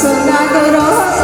সোনা করো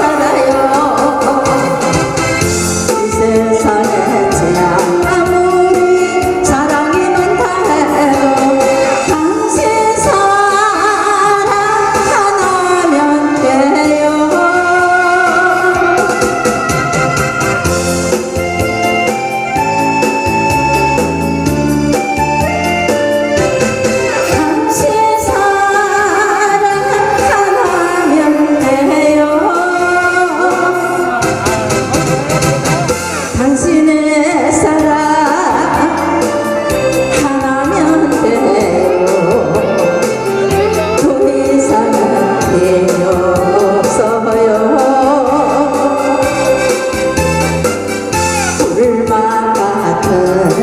얼마 같은